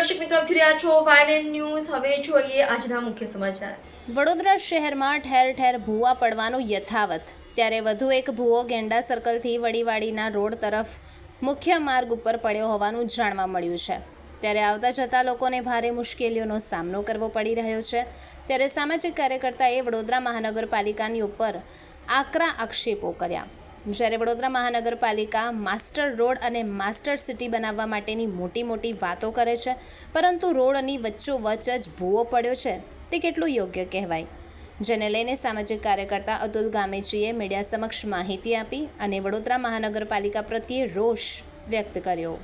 દર્શક મિત્રો, આપ જોઈ રહ્યા છો વાયલેન ન્યૂઝ. હવે જોઈએ આજના મુખ્ય સમાચાર. વડોદરા શહેરમાં ઠેર ઠેર ભૂવા પડવાનું યથાવત. ત્યારે વધુ એક ભૂવો ગેંડા સર્કલથી વડીવાડીના રોડ તરફ મુખ્ય માર્ગ ઉપર પડ્યો હોવાનું જાણવા મળ્યું છે. ત્યારે આવતા જતા લોકોને ભારે મુશ્કેલીઓનો સામનો કરવો પડી રહ્યો છે. ત્યારે સામાજિક કાર્યકર્તાએ વડોદરા મહાનગરપાલિકાની ઉપર આકરા આક્ષેપો કર્યા. જ્યારે વડોદરા મહાનગરપાલિકા માસ્ટર રોડ અને માસ્ટર સિટી બનાવવા માટેની મોટી મોટી વાતો કરે છે, પરંતુ રોડની વચ્ચોવચ્ચ જ ભૂવો પડ્યો છે. તે કેટલું યોગ્ય કહેવાય? જેને લઈને સામાજિક કાર્યકર્તા અતુલ ગામેજીએ મીડિયા સમક્ષ માહિતી આપી અને વડોદરા મહાનગરપાલિકા પ્રત્યે રોષ વ્યક્ત કર્યો.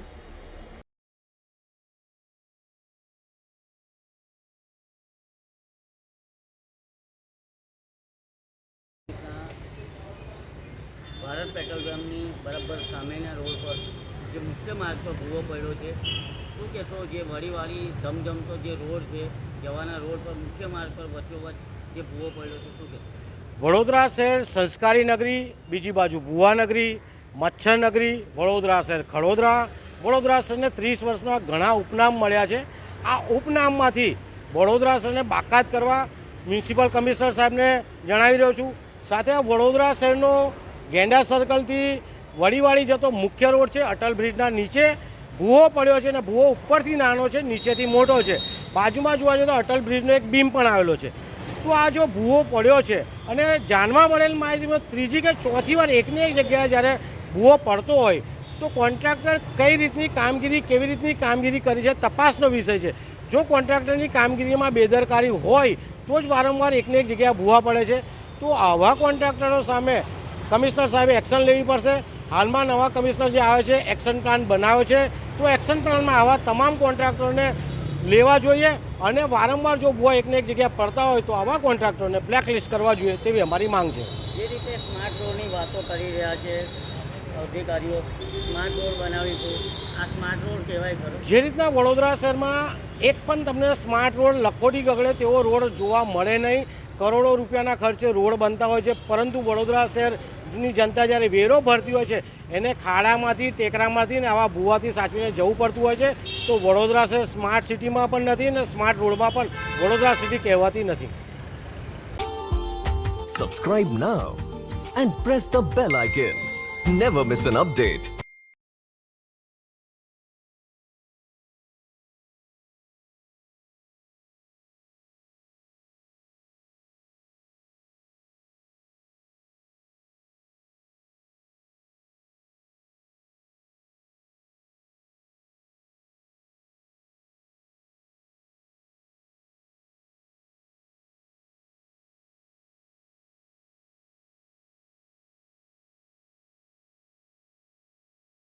ભારત પેટ્રોલ પંપની બરાબર સામેના રોડ પર જે મુખ્ય માર્ગ પર ભૂવો પડ્યો છે. શું કહેશો? જે વળીવાળી ધમધમતો જે રોડ છે, જવાના રોડ પર મુખ્ય માર્ગ પર વચ્ચોવચ્ચ જે ભૂવો પડ્યો છે, શું કહેશો? વડોદરા શહેર સંસ્કારી નગરી, બીજી બાજુ ભુવા નગરી, મચ્છર નગરી, વડોદરા શહેર ખડોદરા. વડોદરા શહેરને ત્રીસ વર્ષમાં ઘણા ઉપનામ મળ્યા છે. આ ઉપનામમાંથી વડોદરા શહેરને બાકાત કરવા મ્યુનિસિપલ કમિશનર સાહેબને જણાવી રહ્યો છું. સાથે આ વડોદરા શહેરનો ગેંડા સર્કલથી વડીવાડી જતો મુખ્ય રોડ છે, અટલ બ્રિજના નીચે. ભૂવો પડ્યો છે અને ભૂવો ઉપરથી નાનો છે, નીચેથી મોટો છે. બાજુમાં જોવા જઈએ તો અટલ બ્રિજનો એક બીમ પણ આવેલો છે. તો આ જો ભૂવો પડ્યો છે અને જાણવા મળેલ માહિતીમાં ત્રીજી કે ચોથી વાર એકની એક જગ્યાએ જ્યારે ભૂવો પડતો હોય, તો કોન્ટ્રાક્ટર કઈ રીતની કામગીરી, કેવી રીતની કામગીરી કરી છે, તપાસનો વિષય છે. જો કોન્ટ્રાક્ટરની કામગીરીમાં બેદરકારી હોય, તો જ વારંવાર એકને એક જગ્યાએ ભૂવા પડે છે. તો આવા કોન્ટ્રાક્ટરો સામે કમિશનર સાહેબે એક્શન લેવી પડશે. હાલમાં નવા કમિશનર જે આવે છે એક્શન પ્લાન બનાવે છે. તો એક્શન પ્લાનમાં આવા તમામ કોન્ટ્રાક્ટરોને લેવા જોઈએ અને વારંવાર જો ભૂવા એકને એક જગ્યાએ પડતા હોય તો આવા કોન્ટ્રાક્ટરોને બ્લેકલિસ્ટ કરવા જોઈએ તેવી અમારી માંગ છે. જે રીતે સ્માર્ટ રોડની વાતો કરી રહ્યા છે અધિકારીઓ સ્માર્ટ રોડ બનાવીશું આ સ્માર્ટ રોડ કહેવાય ખરો? જે રીતના વડોદરા શહેરમાં એક પણ તમને સ્માર્ટ રોડ લખોટી ગગડે તેવો રોડ જોવા મળે નહીં. કરોડો રૂપિયાના ખર્ચે રોડ બનતા હોય છે, પરંતુ વડોદરા શહેરની જનતા જ્યારે વેરો ભરતી હોય છે, એને ખાડામાંથી, ટેકરામાંથી ને આવા ભૂવાથી સાચવીને જવું પડતું હોય છે, તો વડોદરા શહેર સ્માર્ટ સિટીમાં પણ નથી ને સ્માર્ટ રોડમાં પણ વડોદરા સિટી કહેવાતી નથી subscribe now and press the bell icon never miss an update.